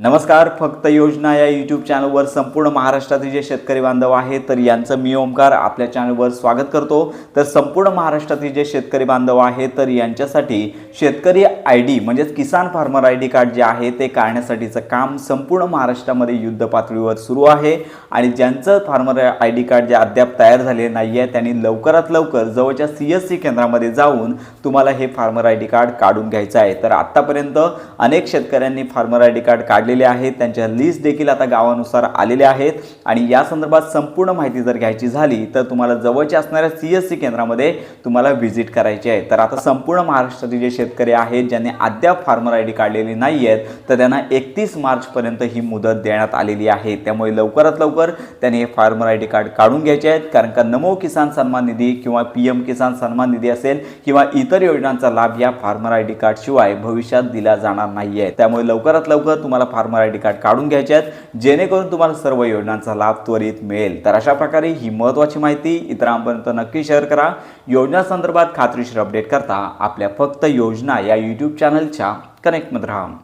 नमस्कार फक्त योजना या यूट्यूब चॅनलवर संपूर्ण महाराष्ट्रातील जे शेतकरी बांधव आहेत तर यांचं मी ओंकार आपल्या चॅनलवर स्वागत करतो. तर संपूर्ण महाराष्ट्रातील जे शेतकरी बांधव आहेत तर यांच्यासाठी शेतकरी आय डी म्हणजेच किसान फार्मर आय डी कार्ड जे आहे ते काढण्यासाठीचं काम संपूर्ण महाराष्ट्रामध्ये युद्ध पातळीवर सुरू आहे. आणि ज्यांचं फार्मर आय डी कार्ड जे अद्याप तयार झाले नाही आहे त्यांनी लवकरात लवकर जवळच्या सी एस सी केंद्रामध्ये जाऊन तुम्हाला हे फार्मर आय डी कार्ड काढून घ्यायचं आहे. तर आत्तापर्यंत अनेक शेतकऱ्यांनी फार्मर आय डी कार्ड काढले काढलेले आहेत. त्यांच्या लिस्ट देखील आता गावानुसार आलेल्या आहेत. आणि या संदर्भात संपूर्ण माहिती जर घ्यायची झाली तर तुम्हाला जवळच्या असणाऱ्या सी एस सी केंद्रामध्ये तुम्हाला व्हिजिट करायची आहे. तर आता संपूर्ण महाराष्ट्रातील जे शेतकरी आहेत ज्यांनी अद्याप फार्मर आय डी काढलेली नाही आहेत तर त्यांना एकतीस मार्चपर्यंत ही मुदत देण्यात आलेली आहे. त्यामुळे लवकरात लवकर त्यांनी हे फार्मर आय डी कार्ड काढून घ्यायचे आहेत. कारण का नमो किसान सन्मान निधी किंवा पी एम किसान सन्मान निधी असेल किंवा इतर योजनांचा लाभ या फार्मर आय डी कार्डशिवाय भविष्यात दिला जाणार नाही आहे त्यामुळे लवकरात लवकर तुम्हाला फार्मर आय डी कार्ड काढून घ्यायचे आहेत. जेणेकरून तुम्हाला सर्व योजनांचा लाभ त्वरित मिळेल. तर अशा प्रकारे ही महत्त्वाची माहिती इतरांपर्यंत नक्की शेअर करा. योजना संदर्भात खात्रीशीर अपडेट करता आपल्या फक्त योजना या यूट्यूब चॅनलच्या कनेक्टमध्ये राहा.